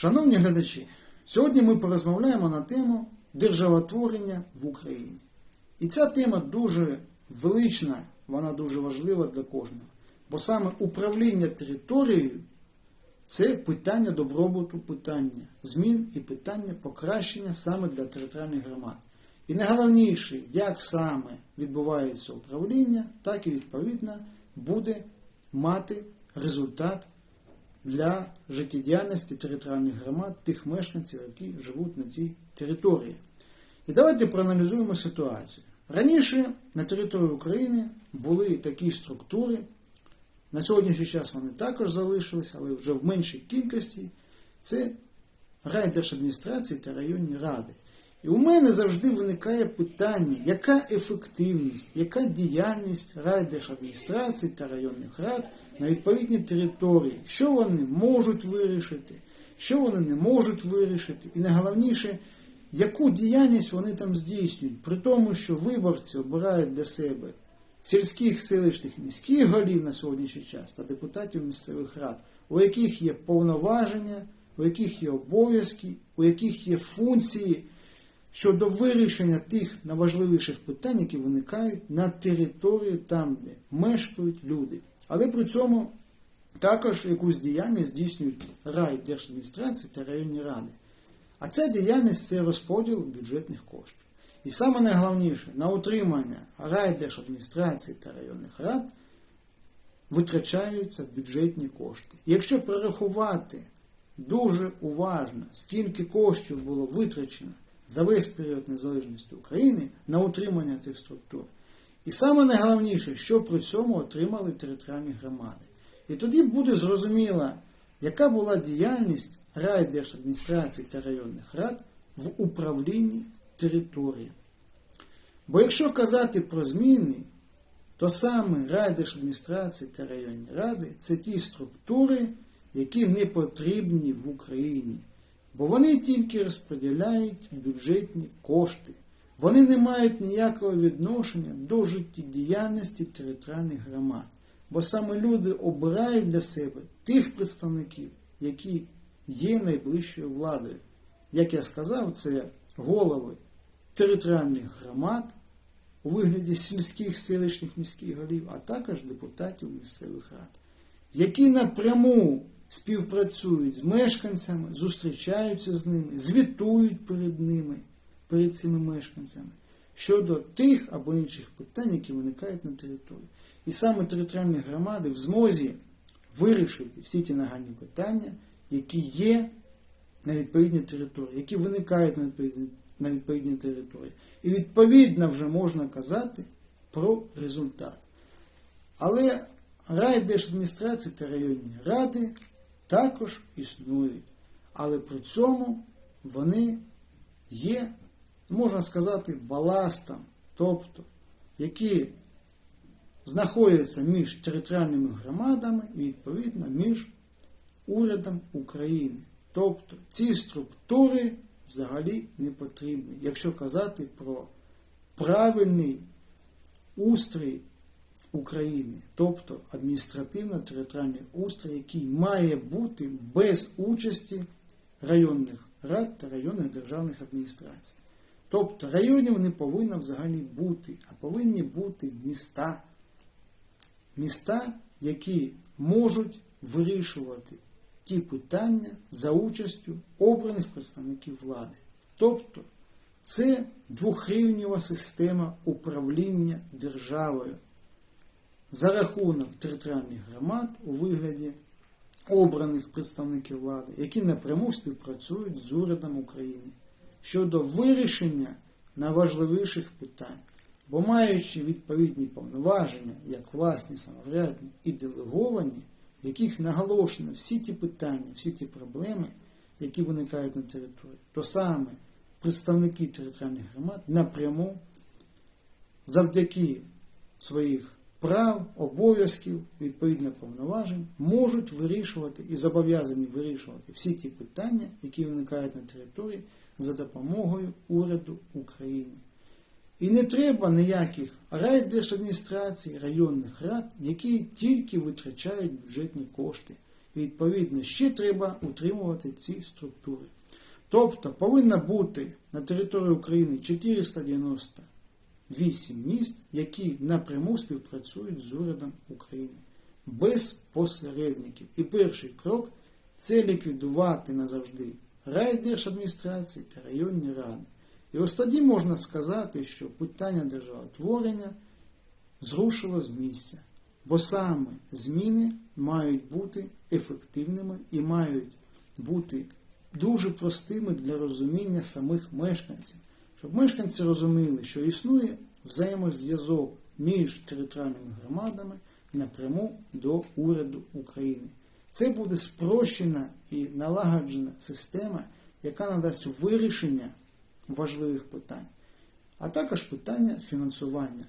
Шановні глядачі, сьогодні ми порозмовляємо на тему державотворення в Україні. І ця тема дуже велична, вона дуже важлива для кожного. Бо саме управління територією це питання добробуту, питання змін і питання покращення саме для територіальних громад. І найголовніше, як саме відбувається управління, так і відповідно буде мати результат для життєдіяльності територіальних громад тих мешканців, які живуть на цій території. І давайте проаналізуємо ситуацію. Раніше на території України були такі структури, на сьогоднішній час вони також залишились, але вже в меншій кількості. Це райдержадміністрації та районні ради. І у мене завжди виникає питання, яка ефективність, яка діяльність райдержадміністрацій та районних рад на відповідній території, що вони можуть вирішити, що вони не можуть вирішити, і найголовніше, яку діяльність вони там здійснюють, при тому, що виборці обирають для себе сільських, селищних міських голів на сьогоднішній час та депутатів місцевих рад, у яких є повноваження, у яких є обов'язки, у яких є функції щодо вирішення тих найважливіших питань, які виникають на території там, де мешкають люди. Але при цьому також якусь діяльність здійснюють райдержадміністрації та районні ради. А ця діяльність це розподіл бюджетних коштів. І саме найголовніше, на утримання райдержадміністрації та районних рад витрачаються бюджетні кошти. Якщо перерахувати дуже уважно, скільки коштів було витрачено за весь період незалежності України на утримання цих структур, і саме найголовніше, що при цьому отримали територіальні громади. І тоді буде зрозуміло, яка була діяльність райдержадміністрацій та районних рад в управлінні території. Бо якщо казати про зміни, то саме райдержадміністрації та районні ради це ті структури, які не потрібні в Україні. Бо вони тільки розподіляють бюджетні кошти. Вони не мають ніякого відношення до життєдіяльності територіальних громад. Бо саме люди обирають для себе тих представників, які є найближчою владою. Як я сказав, це голови територіальних громад у вигляді сільських, селищних міських голів, а також депутатів місцевих рад, які напряму співпрацюють з мешканцями, зустрічаються з ними, звітують перед ними, перед цими мешканцями щодо тих або інших питань, які виникають на території. І саме територіальні громади в змозі вирішити всі ті нагальні питання, які є на відповідній території, які виникають на відповідній, на відповідній території. І відповідно вже можна казати про результат. Але райдержадміністрації та районні ради також існують. Але при цьому вони є, можна сказати, баластом, тобто, які знаходяться між територіальними громадами і, відповідно, між урядом України. Тобто ці структури взагалі не потрібні, якщо казати про правильний устрій України, тобто адміністративно-територіальний устрій, який має бути без участі районних рад та районних державних адміністрацій. Тобто районів не повинно взагалі бути, а повинні бути міста. Міста, які можуть вирішувати ті питання за участю обраних представників влади. Тобто це двохрівнєва система управління державою за рахунок територіальних громад у вигляді обраних представників влади, які напряму співпрацюють з урядом України щодо вирішення найважливіших питань. Бо маючи відповідні повноваження, як власні самоврядні і делеговані, в яких наголошено всі ті питання, всі ті проблеми, які виникають на території, то саме представники територіальних громад напряму завдяки своїх прав, обов'язків, відповідно повноважень, можуть вирішувати і зобов'язані вирішувати всі ті питання, які виникають на території за допомогою уряду України. І не треба ніяких райдержадміністрацій, районних рад, які тільки витрачають бюджетні кошти, І відповідно ще треба утримувати ці структури. Тобто повинно бути на території України 498 міст, які напряму співпрацюють з урядом України без посередників. І перший крок це ліквідувати назавжди райдержадміністрації та районні ради. І ось тоді можна сказати, що питання державотворення зрушило з місця. Бо саме зміни мають бути ефективними і мають бути дуже простими для розуміння самих мешканців, щоб мешканці розуміли, що існує взаємозв'язок між територіальними громадами напряму до уряду України. Це буде спрощена і налагоджена система, яка надасть вирішення важливих питань, а також питання фінансування.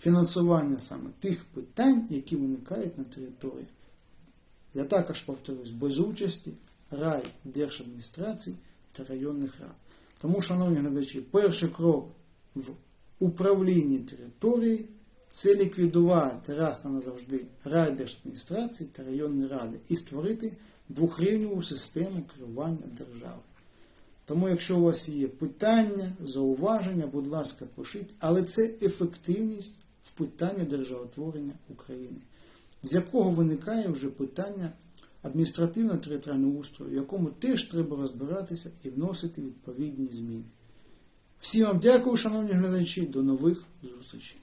Фінансування саме тих питань, які виникають на території. Я також повторюсь, без участі рай держадміністрацій та районних рад. Тому, шановні глядачі, перший крок в управлінні території це ліквідувати раз та назавжди райдержадміністрації та районні ради і створити двохрівневу систему керування держави. Тому, якщо у вас є питання, зауваження, будь ласка, пишіть, але це ефективність в питанні державотворення України, з якого виникає вже питання адміністративно-територіального устрою, в якому теж треба розбиратися і вносити відповідні зміни. Всім вам дякую, шановні глядачі, до нових зустрічей.